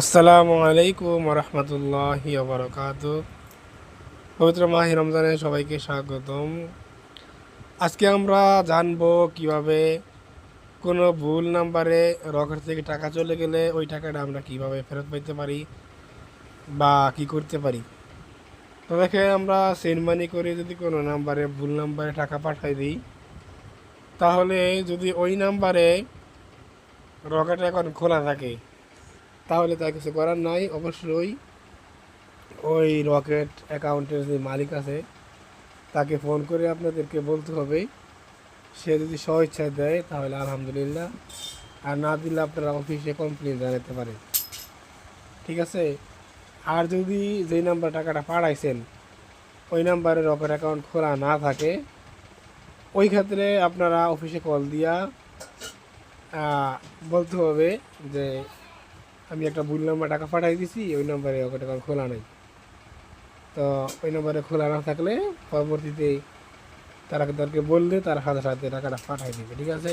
আসসালামু আলাইকুম রহমতুল্লাহি আবরকাত পবিত্র মাহি রমজানে সবাইকে স্বাগতম। আজকে আমরা জানব কীভাবে কোনো ভুল নাম্বারে রকেট থেকে টাকা চলে গেলে ওই টাকাটা আমরা কীভাবে ফেরত পাইতে পারি বা কি করতে পারি। তো দেখে আমরা সেন্ড মানি করে যদি কোনো নাম্বারে ভুল নাম্বারে টাকা পাঠাই দিই, তাহলে যদি ওই নাম্বারে রকেট এখন খোলা থাকে তাহলে তার কিছু করার নাই। অবশ্যই ওই রকেট অ্যাকাউন্টের যে মালিক আছে, তাকে ফোন করে আপনাদেরকে বলতে হবে। সে যদি স্বইচ্ছায় দেয়, তাহলে আলহামদুলিল্লাহ। আর না দিলে আপনারা অফিসে কমপ্লেন জানাতে পারেন। ঠিক আছে? আর যদি যেই নাম্বার টাকাটা পাঠাইছেন, ওই নাম্বারে রকেট অ্যাকাউন্ট খোলা না থাকে, ওই ক্ষেত্রে আপনারা অফিসে কল দিয়া বলতে হবে যে আমি একটা ভুল নাম্বার টাকা পাঠাই দিছি, ওই নাম্বারে ওকে টাকা খোলা নাই। তো ওই নাম্বারে খোলা না থাকলে পরবর্তীতে তারা তাদেরকে বললে তার সাথে সাথে টাকাটা পাঠাই দিবে, ঠিক আছে?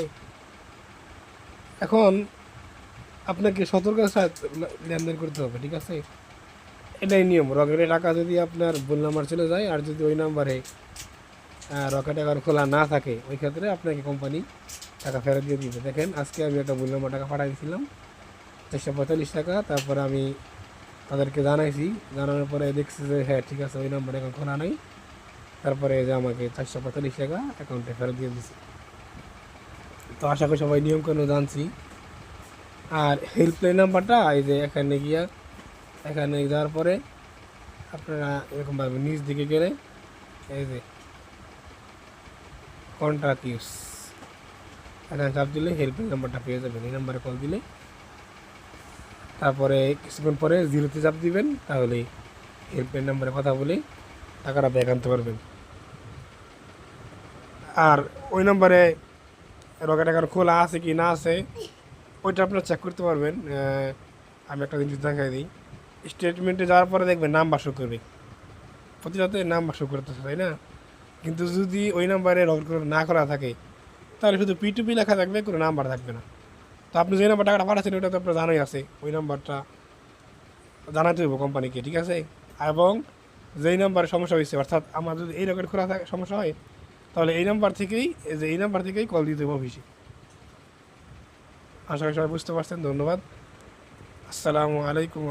এখন আপনাকে সতর্কতার সাথে লেনদেন করতে হবে, ঠিক আছে? এটাই নিয়ম রকেটের টাকা যদি আপনার ভুল নাম্বার চলে যায় আর যদি ওই নাম্বারে রকেট অ্যাকাউন্ট খোলা না থাকে, ওই ক্ষেত্রে আপনাকে কোম্পানি টাকা ফেরত দিয়ে দিবে। দেখেন, আজকে আমি একটা ভুল নাম্বার টাকা পাঠাই দিয়েছিলাম চারশো পঁয়তাল্লিশ টাকা, তারপরে আমি তাদেরকে জানাইছি, জানানোর পরে দেখছি যে হ্যাঁ ঠিক আছে, ওই নাম্বার এখন খোলা নেই। তারপরে যে আমাকে চারশো পঁয়তাল্লিশ টাকা অ্যাকাউন্টে ফেরত দিয়ে দিছে। তো আশা করি সবাই নিয়ম কেন জানছি। আর হেল্পলাইন নাম্বারটা, এই যে এখানে গিয়া, এখানে যাওয়ার পরে আপনারা এরকম পারবেন নিচ দিকে গেলে, এই যে কন্ট্রাক্ট ইউস এখানে চাপ দিলে হেল্পলাইন নাম্বারটা পেয়ে যাবেন, এই নাম্বারে কল দিলে। তারপরে কিছুক্ষণ পরে জিরোতে চাপ দিবেন, তাহলে হেল্পলাইন নাম্বারে কথা বলে টাকাটা ব্যাক আনতে পারবেন। আর ওই নাম্বারে রকেট টাকার খোলা আছে কি না আছে, ওইটা আপনারা চেক করতে পারবেন। আমি একটা জিনিস দেখাই দিই। স্টেটমেন্টে যাওয়ার পরে দেখবেন নাম্বার শো করবে। প্রতিটাতে নাম্বার শো করতেছে, তাই না? কিন্তু যদি ওই নাম্বারে রকেট না করা থাকে, তাহলে শুধু পি টু পি লেখা থাকবে, কোনো নাম্বার থাকবে না। তো আপনি যে নাম্বার টাকাটা পাঠাচ্ছেন ওইটা তো আপনার জানাই আছে। ওই নাম্বারটা জানাতে হবে কোম্পানিকে, ঠিক আছে? এবং যেই নাম্বারে সমস্যা হয়েছে অর্থাৎ আমার যদি এই রকম খোলা থাকে, সমস্যা হয়, তাহলে এই নাম্বার থেকেই যে এই নাম্বার থেকেই কল দিতে হবে অফিসে আশা করি সবাই বুঝতে পারছেন, ধন্যবাদ। আসসালামু আলাইকুম